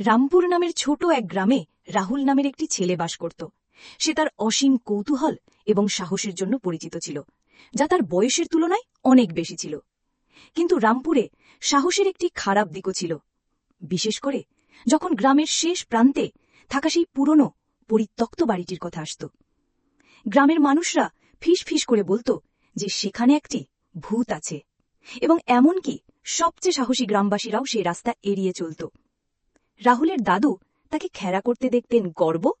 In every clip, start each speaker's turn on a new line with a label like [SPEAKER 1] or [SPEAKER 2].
[SPEAKER 1] রামপুর নামের ছোট এক গ্রামে রাহুল নামের একটি ছেলে বাস করত। সে তার অসীম কৌতূহল এবং সাহসের জন্য পরিচিত ছিল, যা তার বয়সের তুলনায় অনেক বেশি ছিল। কিন্তু রামপুরে সাহসের একটি খারাপ দিকও ছিল। বিশেষ করে যখন গ্রামের শেষ প্রান্তে থাকা সেই পুরনো, পরিত্যক্ত বাড়িটির কথা আসত। গ্রামের মানুষরা ফিস ফিস করে বলতো যে সেখানে একটি ভূত আছে এবং এমনকি সবচেয়ে সাহসী গ্রামবাসীরাও সেই রাস্তা এড়িয়ে চলত। রাহুলের দাদু তাকে খেরা করতে দেখতেন গর্ব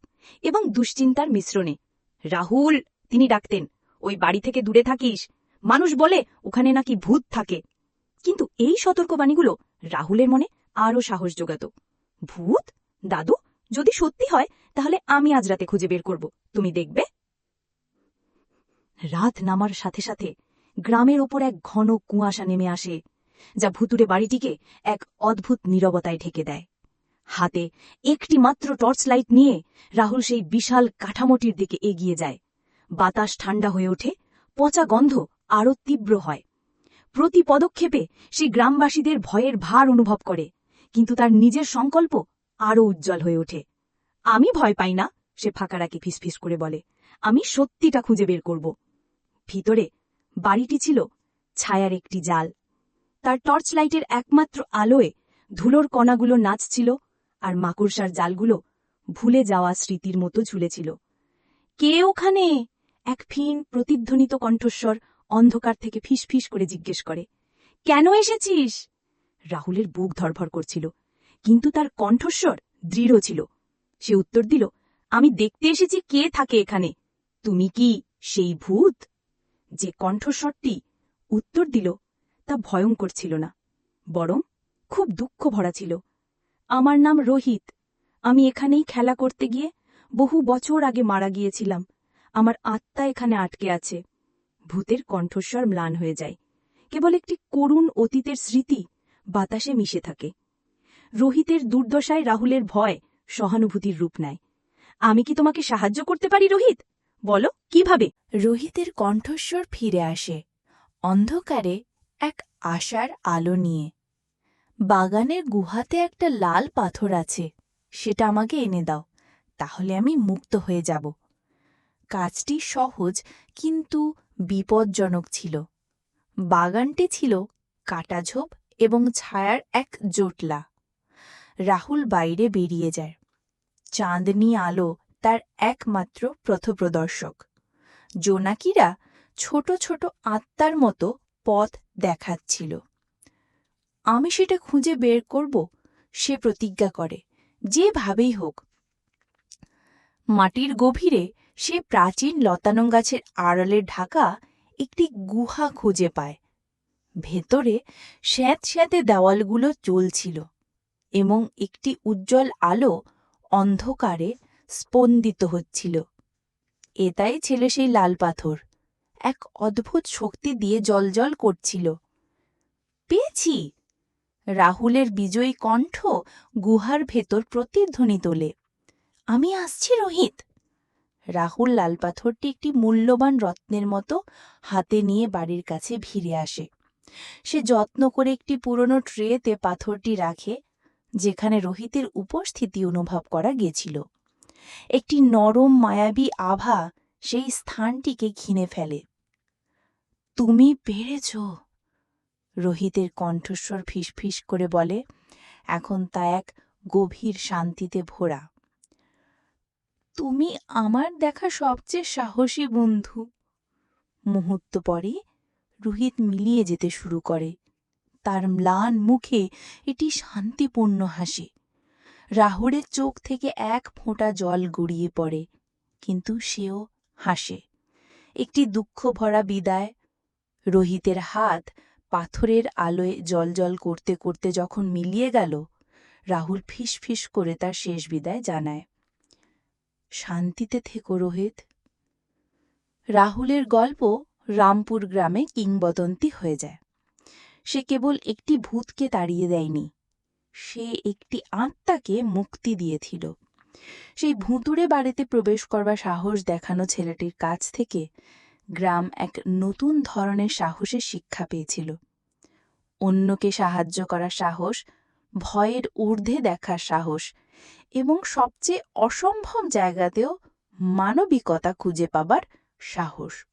[SPEAKER 1] এবং দুশ্চিন্তার মিশ্রণে। রাহুল, তিনি ডাকতেন, ওই বাড়ি থেকে দূরে থাকিস। মানুষ বলে ওখানে নাকি ভূত থাকে। কিন্তু এই সতর্কবাণীগুলো রাহুলের মনে আরও সাহস জোগাত। ভূত? দাদু, যদি সত্যি হয়, তাহলে আমি আজ রাতে খুঁজে বের করব। তুমি দেখবে? রাত নামার সাথে সাথে গ্রামের ওপর এক ঘন কুয়াশা নেমে আসে, যা ভুতুরে বাড়িটিকে এক অদ্ভুত নীরবতায় ঢেকে দেয়। হাতে একটি মাত্র টর্চ লাইট নিয়ে রাহুল সেই বিশাল কাঠামোটির দিকে এগিয়ে যায়। বাতাস ঠান্ডা হয়ে ওঠে, পচা গন্ধ আরও তীব্র হয়। প্রতি পদক্ষেপে সে গ্রামবাসীদের ভয়ের ভার অনুভব করে, কিন্তু তার নিজের সংকল্প আরও উজ্জ্বল হয়ে ওঠে। আমি ভয় পাই না, সে ফাঁকারাকে ফিসফিস করে বলে। আমি সত্যিটা খুঁজে বের করব। ভিতরে বাড়িটি ছিল ছায়ার একটি জাল। তার টর্চ লাইটের একমাত্র আলোয় ধুলোর কণাগুলো নাচছিল আর মাকড়সার জালগুলো ভুলে যাওয়া স্মৃতির মতো ঝুলেছিল। কে ওখানে? এক ফিন প্রতিধ্বনিত কণ্ঠস্বর অন্ধকার থেকে ফিসফিস করে জিজ্ঞেস করে, কেন এসেছিস? রাহুলের বুক ধরভর করছিল, কিন্তু তার কণ্ঠস্বর দৃঢ় ছিল। সে উত্তর দিল, আমি দেখতে এসেছি কে থাকে এখানে। তুমি কি সেই ভূত? যে কণ্ঠস্বরটি উত্তর দিল, তা ভয়ঙ্কর ছিল না, বরং খুব দুঃখ ভরা ছিল। আমার নাম রোহিত। আমি এখানেই খেলা করতে গিয়ে বহু বছর আগে মারা গিয়েছিলাম। আমার আত্মা এখানে আটকে আছে। ভূতের কণ্ঠস্বর ম্লান হয়ে যায়। কেবল একটি করুণ অতীতের স্মৃতি বাতাসে মিশে থাকে। রোহিতের দুর্দশায় রাহুলের ভয় সহানুভূতির রূপ নেয়। আমি কি তোমাকে সাহায্য করতে পারি, রোহিত? বলো, কীভাবে?
[SPEAKER 2] রোহিতের কণ্ঠস্বর ফিরে আসে। অন্ধকারে এক আশার আলো নিয়ে। বাগানের গুহাতে একটা লাল পাথর আছে। সেটা আমাকে এনে দাও, তাহলে আমি মুক্ত হয়ে যাব। কাজটি সহজ, কিন্তু বিপজ্জনক ছিল। বাগানটি ছিল কাটাঝোপ এবং ছায়ার এক জোটলা। রাহুল বাইরে বেরিয়ে যায়। চাঁদনি আলো তার একমাত্র পথপ্রদর্শক। জোনাকিরা ছোট ছোট আত্মার মতো পথ দেখাচ্ছিল। আমি সেটা খুঁজে বের করব, সে প্রতিজ্ঞা করে যেভাবেই হোক। মাটির গভীরে সে প্রাচীন লতানো গাছের আড়ালে ঢাকা একটি গুহা খুঁজে পায়। ভেতরে স্যাঁত স্যাঁতে দেওয়ালগুলো চলছিল এবং একটি উজ্জ্বল আলো অন্ধকারে স্পন্দিত হচ্ছিল। এটাই ছেলে সেই লাল পাথর, এক অদ্ভুত শক্তি দিয়ে জলজল করছিল। পেয়েছি! রাহুলের বিজয়ী কণ্ঠ গুহার ভেতর প্রতিধ্বনি তোলে। আমি আসছি, রোহিত। রাহুল লাল পাথরটি একটি মূল্যবান রত্নের মতো হাতে নিয়ে বাড়ির কাছে ভিড়ে আসে। সে যত্ন করে একটি পুরনো ট্রেতে পাথরটি রাখে, যেখানে রোহিতের উপস্থিতি অনুভব করা গেছিল। একটি নরম মায়াবী আভা সেই স্থানটিকে ঘিনে ফেলে। তুমি পেরেছ। রোহিতের কণ্ঠস্বর ফিসফিস করে বলে, এখন তা এক গভীর শান্তিতে ভরা। তুমি আমার দেখা সবচেয়ে সাহসী বন্ধু মুহূর্ত পরে রোহিত মিলিয়ে যেতে শুরু করে। তার ম্লান মুখে এটি শান্তিপূর্ণ হাসি। রাহুলের চোখ থেকে এক ফোঁটা জল গড়িয়ে পড়ে, কিন্তু সেও হাসে। একটি দুঃখ ভরা বিদায়। রোহিতের হাত পাথরের আলোয় জলজল করতে করতে যখন মিলিয়ে গেল, রাহুল ফিস করে তার শেষ বিদায় জানায়। শান্তিতে থেকো রোহিত। রাহুলের গল্প রামপুর গ্রামে কিংবদন্তি হয়ে যায়। সে কেবল একটি ভূতকে তাড়িয়ে দেয়নি, সে একটি আত্মাকে মুক্তি দিয়েছিল। সেই ভুতুড়ে বাড়িতে প্রবেশ করবার সাহস দেখানো ছেলেটির কাছ থেকে গ্রাম এক নতুন ধরনের সাহসের শিক্ষা পেয়েছিল। অন্যকে সাহায্য করার সাহস, ভয়ের ঊর্ধ্বে দেখার সাহস এবং সবচেয়ে অসম্ভব জায়গাতেও মানবিকতা খুঁজে পাবার সাহস।